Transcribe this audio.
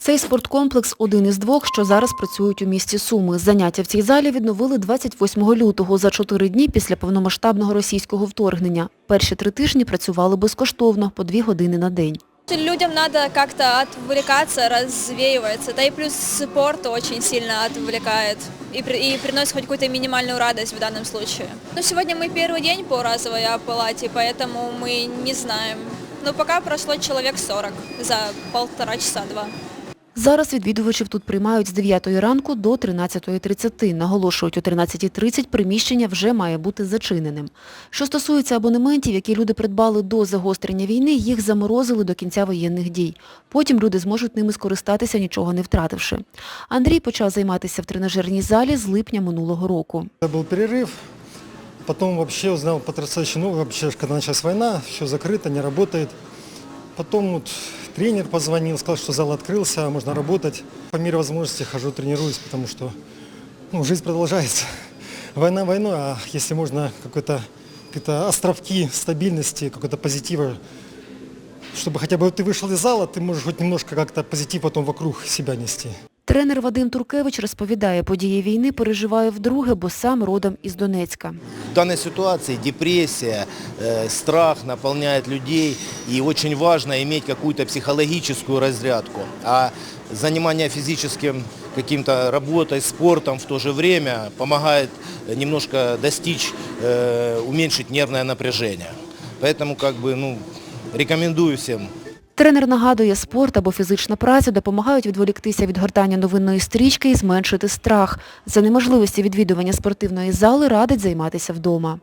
Цей спорткомплекс один із двох, що зараз працюють у місті Суми. Заняття в цій залі відновили 28 лютого, за чотири дні після повномасштабного російського вторгнення. Перші три тижні працювали безкоштовно, по дві години на день. Людям надо как-то отвлекаться, развеиваться. Да и плюс спорт очень сильно отвлекает и, при- и приносит хоть какую-то минимальную радость в данном случае. Но сегодня мы первый день по разовой оплате, поэтому мы не знаем. Но пока прошло человек 40 за полтора часа-два. Зараз відвідувачів тут приймають з 9 ранку до 13.30. Наголошують, о 13.30 приміщення вже має бути зачиненим. Що стосується абонементів, які люди придбали до загострення війни, їх заморозили до кінця воєнних дій. Потім люди зможуть ними скористатися, нічого не втративши. Андрій почав займатися в тренажерній залі з липня минулого року. Это был перерыв, потом вообще узнал потрясающую новость, вообще, когда началась война, все закрыто, не работает. Потом вот тренер позвонил, сказал, что зал открылся, можно работать. По мере возможности хожу, тренируюсь, потому что ну, жизнь продолжается. Война войной, а если можно какой-то какие-то островки стабильности, какой-то позитива, чтобы хотя бы ты вышел из зала, ты можешь хоть немножко как-то позитив потом вокруг себя нести. Тренер Вадим Туркевич розповідає, події війни переживає вдруге, бо сам родом із Донецька. В данной ситуации депрессия, э, страх наполняет людей, и очень важно иметь какую-то психологическую разрядку. А занимание физическим каким-то работой, спортом в то же время помогает немножко достичь, э, уменьшить нервное напряжение. Поэтому как бы, ну, рекомендую всем Тренер нагадує, спорт або фізична праця допомагають відволіктися від гортання новинної стрічки і зменшити страх. За неможливості відвідування спортивної зали радить займатися вдома.